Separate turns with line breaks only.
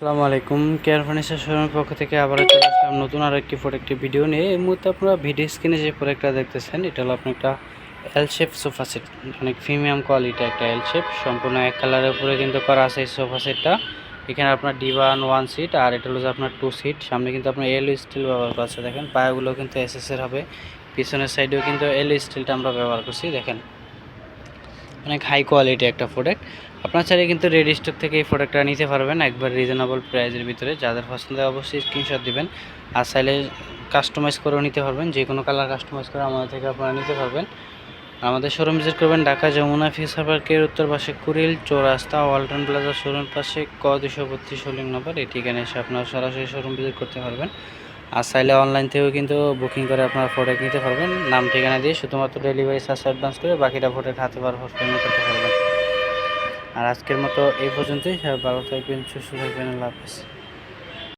আসসালামু আলাইকুম। Care furniture শোরুমের পক্ষ থেকে আবার চলে আসলাম নতুন আরও একটি প্রোডাক্টটি ভিডিও নিয়ে। এই মুহূর্তে আপনারা ভিডিও স্ক্রিনে যে প্রোডাক্টটা দেখতেছেন, এটা হলো আপনার একটা এল শেপ সোফা সেট অনেক প্রিমিয়াম কোয়ালিটি একটা এল শেপ সম্পূর্ণ এক কালারের উপরে কিন্তু করা আছে এই সোফা সেটটা এখানে আপনার ডিভান ওয়ান সিট আর এটা হলো যে আপনার টু সিট সামনে কিন্তু আপনার এল স্টিল ব্যবহার করা আছে। দেখেন, পায়াগুলো কিন্তু এসএসের হবে। পিছনের সাইডেও কিন্তু এল স্টিলটা আমরা ব্যবহার করছি। দেখেন অনেক হাই কোয়ালিটি একটা প্রোডাক্ট আপনার চাইলে কিন্তু রেডি স্টক থেকে এই প্রোডাক্টটা নিতে পারবেন, একবার রিজনেবল প্রাইসের ভিতরে। যাদের পছন্দ অবশ্যই স্ক্রিনশট দিবেন। আর চাইলে কাস্টমাইজ করেও নিতে পারবেন। যে কোনো কালার কাস্টমাইজ করে আমাদের থেকে আপনারা নিতে পারবেন। আমাদের শোরুম ভিজিট করবেন ঢাকা যমুনা ফিসার পার্কের উত্তর পাশে কুড়িল চৌরাস্তা, ওয়ালটন প্লাজা, শোরুম পাশে ক দুশো বত্রিশ হোলিং নম্বর এই ঠিকানায় এসে আপনারা সরাসরি শোরুম ভিজিট করতে পারবেন। আর চাইলে অনলাইন থেকেও কিন্তু বুকিং করে আপনারা প্রোডাক্ট নিতে পারবেন। নাম, ঠিকানা দিয়ে শুধুমাত্র ডেলিভারি চার্জ অ্যাডভান্স করে বাকিটা প্রোডাক্ট হাতে পার পেমেন্ট করতে পারবেন। আর আজকের মতো এই পর্যন্তই। ভালো থাকবেন, সুস্থ থাকবেন, আল্লাহ হাফেজ।